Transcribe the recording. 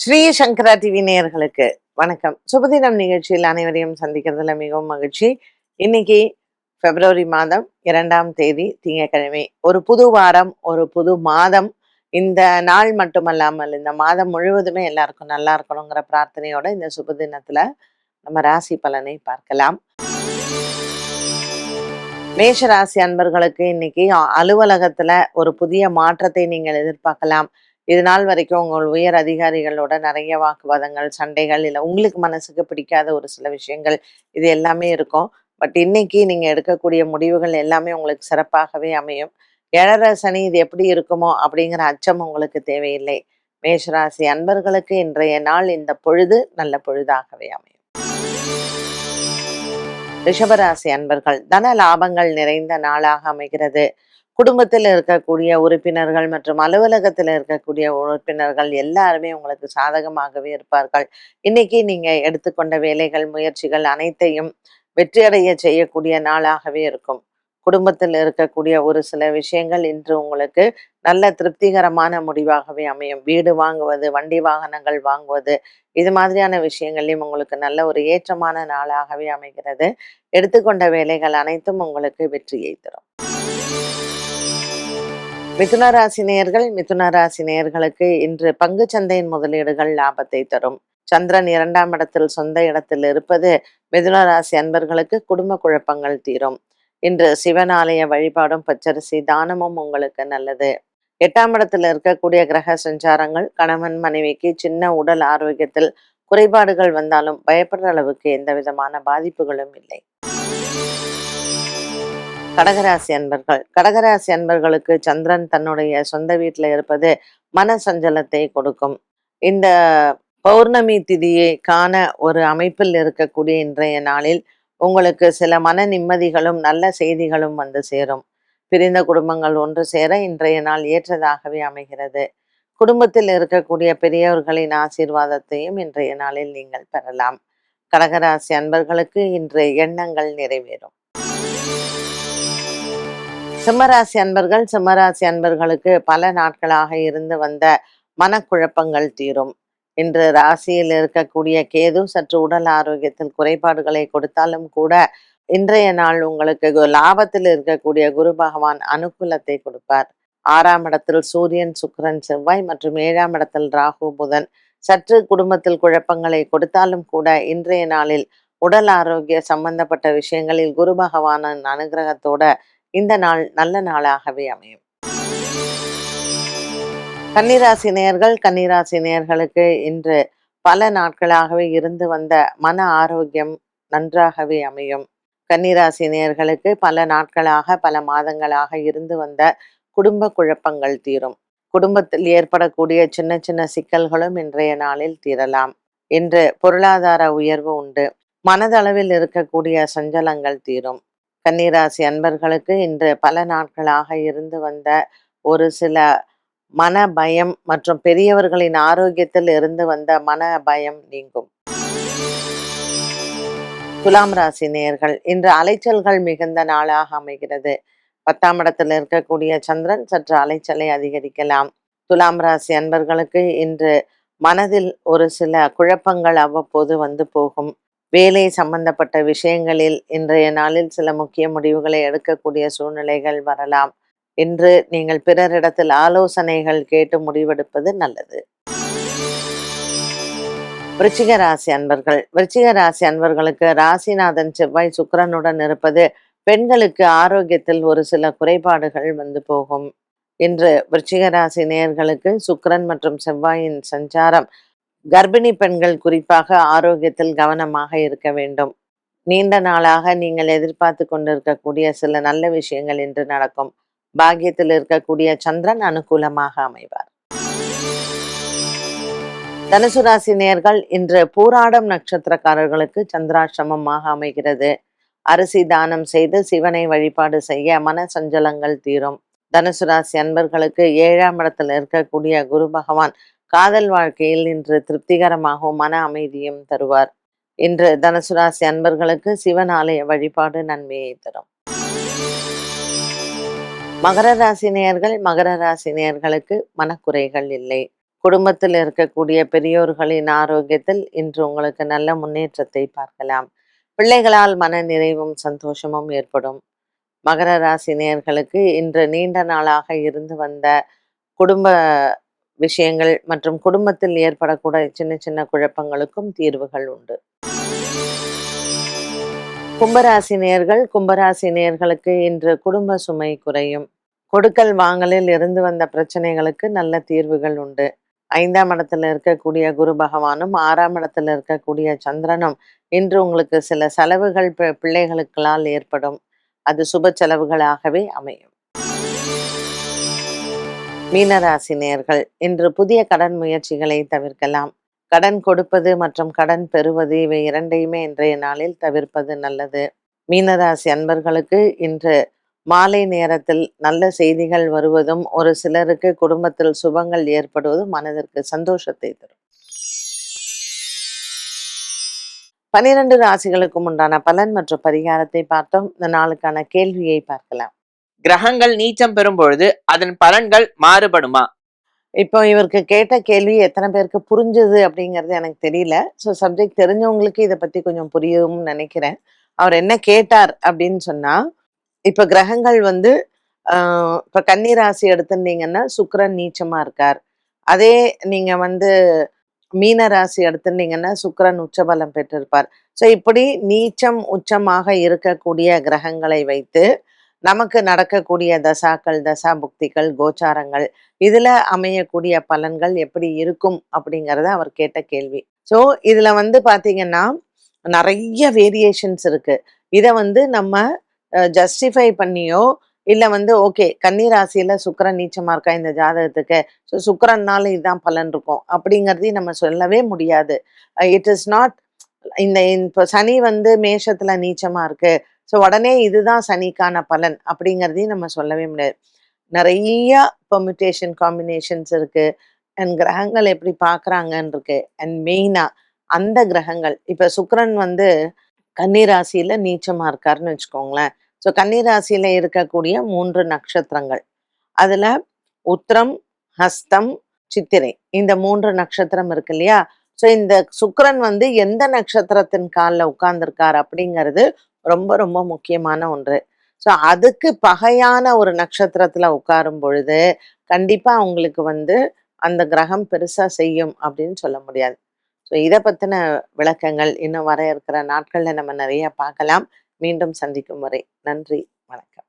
ஸ்ரீ சங்கரா TV நேயர்களுக்கு வணக்கம். சுபதினம் நிகழ்ச்சியில் அனைவரையும் சந்திக்கிறதுல மிகவும் மகிழ்ச்சி. இன்னைக்கு பிப்ரவரி மாதம் இரண்டாம் தேதி திங்கட்கிழமை. ஒரு புது வாரம் ஒரு புது மாதம். இந்த நாள் மட்டுமல்லாமல் இந்த மாதம் முழுவதுமே எல்லாருக்கும் நல்லா இருக்கணுங்கிற பிரார்த்தனையோட இந்த சுபதினத்துல நம்ம ராசி பலனை பார்க்கலாம். மேஷ ராசி அன்பர்களுக்கு இன்னைக்கு அலுவலகத்துல ஒரு புதிய மாற்றத்தை நீங்கள் எதிர்பார்க்கலாம். இது நாள் வரைக்கும் உங்கள் உயர் அதிகாரிகளோட நிறைய வாக்குவாதங்கள் சண்டைகள் இல்லை உங்களுக்கு மனசுக்கு பிடிக்காத ஒரு சில விஷயங்கள் இது எல்லாமே இருக்கும். பட் இன்னைக்கு நீங்க எடுக்கக்கூடிய முடிவுகள் எல்லாமே உங்களுக்கு சிறப்பாகவே அமையும். ஏழரை சனி இது எப்படி இருக்குமோ அப்படிங்கிற அச்சம் உங்களுக்கு தேவையில்லை. மேஷராசி அன்பர்களுக்கு இன்றைய நாள் இந்த பொழுது நல்ல பொழுதாகவே அமையும். ரிஷபராசி அன்பர்கள் தன லாபங்கள் நிறைந்த நாளாக அமைகிறது. குடும்பத்தில் இருக்கக்கூடிய உறுப்பினர்கள் மற்றும் அலுவலகத்தில் இருக்கக்கூடிய உறுப்பினர்கள் எல்லாருமே உங்களுக்கு சாதகமாகவே இருப்பார்கள். இன்னைக்கு நீங்க எடுத்துக்கொண்ட வேலைகள் முயற்சிகள் அனைத்தையும் வெற்றியடைய செய்யக்கூடிய நாளாகவே இருக்கும். குடும்பத்தில் இருக்கக்கூடிய ஒரு சில விஷயங்கள் இன்று உங்களுக்கு நல்ல திருப்திகரமான முடிவாகவே அமையும். வீடு வாங்குவது வண்டி வாகனங்கள் வாங்குவது இது மாதிரியான விஷயங்களையும் உங்களுக்கு நல்ல ஒரு ஏற்றமான நாளாகவே அமைகிறது. எடுத்துக்கொண்ட வேலைகள் அனைத்தும் உங்களுக்கு வெற்றியை தரும். மிதுன ராசி நேயர்கள் மிதுன ராசி நேயர்களுக்கு இன்று பங்கு சந்தையின் முதலீடுகள் லாபத்தை தரும். சந்திரன் இரண்டாம் இடத்தில் சொந்த இடத்தில் இருப்பது மிதுன ராசி அன்பர்களுக்கு குடும்ப குழப்பங்கள் தீரும். இன்று சிவன் ஆலய வழிபாடும் பச்சரிசி தானமும் உங்களுக்கு நல்லது. எட்டாம் இடத்தில் இருக்கக்கூடிய கிரக சஞ்சாரங்கள் கணவன் மனைவிக்கு சின்ன உடல் ஆரோக்கியத்தில் குறைபாடுகள் வந்தாலும் பயப்படுற அளவுக்கு எந்த விதமான பாதிப்புகளும் இல்லை. கடகராசி அன்பர்கள். கடகராசி அன்பர்களுக்கு சந்திரன் தன்னுடைய சொந்த வீட்டில் இருப்பது மன சஞ்சலத்தை கொடுக்கும். இந்த பௌர்ணமி திதியை காண ஒரு அமைப்பில் இருக்கக்கூடிய இன்றைய நாளில் உங்களுக்கு சில மன நிம்மதிகளும் நல்ல செய்திகளும் வந்து சேரும். பிரிந்த குடும்பங்கள் ஒன்று சேர இன்றைய நாள் ஏற்றதாகவே அமைகிறது. குடும்பத்தில் இருக்கக்கூடிய பெரியவர்களின் ஆசீர்வாதத்தையும் இன்றைய நாளில் நீங்கள் பெறலாம். கடகராசி அன்பர்களுக்கு இன்று எண்ணங்கள் நிறைவேறும். சிம்மராசி அன்பர்கள் சிம்மராசி அன்பர்களுக்கு பல நாட்களாக இருந்து வந்த மனக்குழப்பங்கள் தீரும். இன்று ராசியில் இருக்கக்கூடிய கேது சற்று உடல் ஆரோக்கியத்தில் குறைபாடுகளை கொடுத்தாலும் கூட இன்றைய நாள் உங்களுக்கு லாபத்தில் இருக்கக்கூடிய குரு பகவான் அனுகூலத்தை கொடுப்பார். ஆறாம் இடத்தில் சூரியன் சுக்கிரன் செவ்வாய் மற்றும் ஏழாம் இடத்தில் ராகு புதன் சற்று குடும்பத்தில் குழப்பங்களை கொடுத்தாலும் கூட இன்றைய நாளில் உடல் ஆரோக்கிய சம்பந்தப்பட்ட விஷயங்களில் குரு பகவானின் அனுகிரகத்தோட இந்த நாள் நல்ல நாளாகவே அமையும். கன்னிராசி நேர்கள் கன்னிராசி நேர்களுக்கு இன்று பல நாட்களாகவே இருந்து வந்த மன ஆரோக்கியம் நன்றாகவே அமையும். கன்னிராசி நேர்களுக்கு பல நாட்களாக பல மாதங்களாக இருந்து வந்த குடும்ப குழப்பங்கள் தீரும். குடும்பத்தில் ஏற்படக்கூடிய சின்ன சின்ன சிக்கல்களும் இன்றைய நாளில் தீரலாம். இன்று பொருளாதார உயர்வு உண்டு. மனதளவில் இருக்கக்கூடிய சஞ்சலங்கள் தீரும். கன்னிராசி அன்பர்களுக்கு இன்று பல நாட்களாக இருந்து வந்த ஒரு சில மன பயம் மற்றும் பெரியவர்களின் ஆரோக்கியத்தில் இருந்து வந்த மன பயம் நீங்கும். துலாம் ராசி நேயர்கள் இன்று அலைச்சல்கள் மிகுந்த நாளாக அமைகிறது. பத்தாம் இடத்தில் இருக்கக்கூடிய சந்திரன் சற்று அலைச்சலை அதிகரிக்கலாம். துலாம் ராசி அன்பர்களுக்கு இன்று மனதில் ஒரு சில குழப்பங்கள் அவ்வப்போது வந்து போகும். வேலை சம்பந்தப்பட்ட விஷயங்களில் இன்றைய நாளில் சில முக்கிய முடிவுகளை எடுக்கக்கூடிய சூழ்நிலைகள் வரலாம். என்று நீங்கள் பிறரிடத்தில் ஆலோசனைகள் கேட்டு முடிவெடுப்பது நல்லது. விருச்சிக ராசி அன்பர்கள். விருச்சிக ராசி அன்பர்களுக்கு ராசிநாதன் செவ்வாய் சுக்கிரனுடன் இருப்பது பெண்களுக்கு ஆரோக்கியத்தில் ஒரு சில குறைபாடுகள் வந்து போகும். இன்று விருச்சிக ராசி நேயர்களுக்கு சுக்கிரன் மற்றும் செவ்வாயின் சஞ்சாரம் கர்ப்பிணி பெண்கள் குறிப்பாக ஆரோக்கியத்தில் கவனமாக இருக்க வேண்டும். நீண்ட நாளாக நீங்கள் எதிர்பார்த்து கொண்டிருக்கக்கூடிய சில நல்ல விஷயங்கள் இன்று நடக்கும். பாக்கியத்தில் இருக்கக்கூடிய சந்திரன் அனுகூலமாக அமைவார். தனுசு ராசி நேர்கள் இன்று பூராடம் நட்சத்திரக்காரர்களுக்கு சந்திராசிரமமாக அமைகிறது. அரிசி தானம் செய்து சிவனை வழிபாடு செய்ய மன சஞ்சலங்கள் தீரும். தனுசு ராசி அன்பர்களுக்கு ஏழாம் இடத்தில் இருக்கக்கூடிய குரு பகவான் காதல் வாழ்க்கையில் இன்று திருப்திகரமாகவும் மன அமைதியும் தருவார். இன்று தனுசு ராசி அன்பர்களுக்கு சிவன் ஆலய வழிபாடு நன்மையை தரும். மகர ராசி நேயர்கள் மகர ராசி நேயர்களுக்கு மனக்குறைகள் இல்லை. குடும்பத்தில் இருக்கக்கூடிய பெரியோர்களின் ஆரோக்கியத்தில் இன்று உங்களுக்கு நல்ல முன்னேற்றத்தை பார்க்கலாம். பிள்ளைகளால் மன நிறைவும் சந்தோஷமும் ஏற்படும். மகர ராசி நேயர்களுக்கு இன்று நீண்ட நாளாக இருந்து வந்த குடும்ப விஷயங்கள் மற்றும் குடும்பத்தில் ஏற்படக்கூடிய சின்ன சின்ன குழப்பங்களுக்கும் தீர்வுகள் உண்டு. கும்பராசி நேர்கள் கும்பராசி நேர்களுக்கு இன்று குடும்ப சுமை குறையும். கொடுக்கல் வாங்கலில் இருந்து வந்த பிரச்சனைகளுக்கு நல்ல தீர்வுகள் உண்டு. ஐந்தாம் இடத்துல இருக்கக்கூடிய குரு பகவானும் ஆறாம் இடத்துல இருக்கக்கூடிய சந்திரனும் இன்று உங்களுக்கு சில செலவுகள் பி- பிள்ளைகளுக்களால் ஏற்படும். அது சுப செலவுகளாகவே அமையும். மீனராசி நேயர்கள் இன்று புதிய கடன் முயற்சிகளை தவிர்க்கலாம். கடன் கொடுப்பது மற்றும் கடன் பெறுவது இவை இரண்டையுமே இன்றைய நாளில் தவிர்ப்பது நல்லது. மீனராசி அன்பர்களுக்கு இன்று மாலை நேரத்தில் நல்ல செய்திகள் வருவதும் ஒரு சிலருக்கு குடும்பத்தில் சுபங்கள் ஏற்படுவதும் மனதிற்கு சந்தோஷத்தை தரும். பனிரெண்டு ராசிகளுக்கும் உண்டான பலன் மற்றும் பரிகாரத்தை பார்த்தோம். இந்த நாளுக்கான கேள்வியை பார்க்கலாம். கிரகங்கள் நீச்சம் பெறும் பொழுது அதன் பலன்கள் மாறுபடுமா? இப்போ இவருக்கு கேட்ட கேள்வி எத்தனை பேருக்கு புரிஞ்சுது அப்படிங்கிறது எனக்கு தெரியல. ஸோ சப்ஜெக்ட் தெரிஞ்சவங்களுக்கு இதை பற்றி கொஞ்சம் புரியும்னு நினைக்கிறேன். அவர் என்ன கேட்டார் அப்படின்னு சொன்னா இப்போ கிரகங்கள் வந்து ஆஹ் இப்போ கன்னிராசி எடுத்துருந்தீங்கன்னா சுக்கரன் நீச்சமாக இருக்கார். அதே நீங்கள் வந்து மீன ராசி எடுத்துருந்தீங்கன்னா சுக்கரன் உச்சபலம் பெற்றிருப்பார். ஸோ இப்படி நீச்சம் உச்சமாக இருக்கக்கூடிய கிரகங்களை வைத்து நமக்கு நடக்கக்கூடிய தசாக்கள் தசா புக்திகள் கோச்சாரங்கள் இதுல அமையக்கூடிய பலன்கள் எப்படி இருக்கும் அப்படிங்கறத அவர் கேட்ட கேள்வி. ஸோ இதுல வந்து பாத்தீங்கன்னா நிறைய வேரியேஷன்ஸ் இருக்கு. இதை வந்து நம்ம ஜஸ்டிஃபை பண்ணியோ இல்லை வந்து ஓகே கன்னிராசியில் சுக்கரன் நீச்சமாக இருக்கா இந்த ஜாதகத்துக்கு? ஸோ சுக்கரன்னால இதுதான் பலன் இருக்கும் அப்படிங்கிறதையும் நம்ம சொல்லவே முடியாது. இட் இஸ் நாட் இந்த இப்போ சனி வந்து மேஷத்தில் நீச்சமாக இருக்குது ஸோ உடனே இதுதான் சனிக்கான பலன் அப்படிங்கிறதையும் நம்ம சொல்லவே முடியாது. நிறைய பெர்மிட்டேஷன் காம்பினேஷன்ஸ் இருக்கு. அண்ட் கிரகங்கள் எப்படி பார்க்குறாங்கன்னு இருக்கு அண்ட் மெயினா அந்த கிரகங்கள். இப்ப சுக்கரன் வந்து கன்னிராசியில் நீச்சமா இருக்காருன்னு வச்சுக்கோங்களேன். ஸோ கன்னிராசியில் இருக்கக்கூடிய மூன்று நட்சத்திரங்கள். அதுல உத்திரம் ஹஸ்தம் சித்திரை. இந்த மூன்று நட்சத்திரம் இருக்கு இல்லையா? ஸோ இந்த சுக்கரன் வந்து எந்த நட்சத்திரத்தின் காலில் உட்கார்ந்துருக்கார் அப்படிங்கிறது ரொம்ப ரொம்ப முக்கியமான ஒன்று. ஸோ அதுக்கு பகையான ஒரு நட்சத்திரத்தில் உட்காரும் பொழுது கண்டிப்பாக அவங்களுக்கு வந்து அந்த கிரகம் பெருசாக செய்யும் அப்படின்னு சொல்ல முடியாது. ஸோ இதை பற்றின விளக்கங்கள் இன்னும் வர இருக்கிற நாட்கள்ல நம்ம நிறைய பார்க்கலாம். மீண்டும் சந்திக்கும் வரை நன்றி வணக்கம்.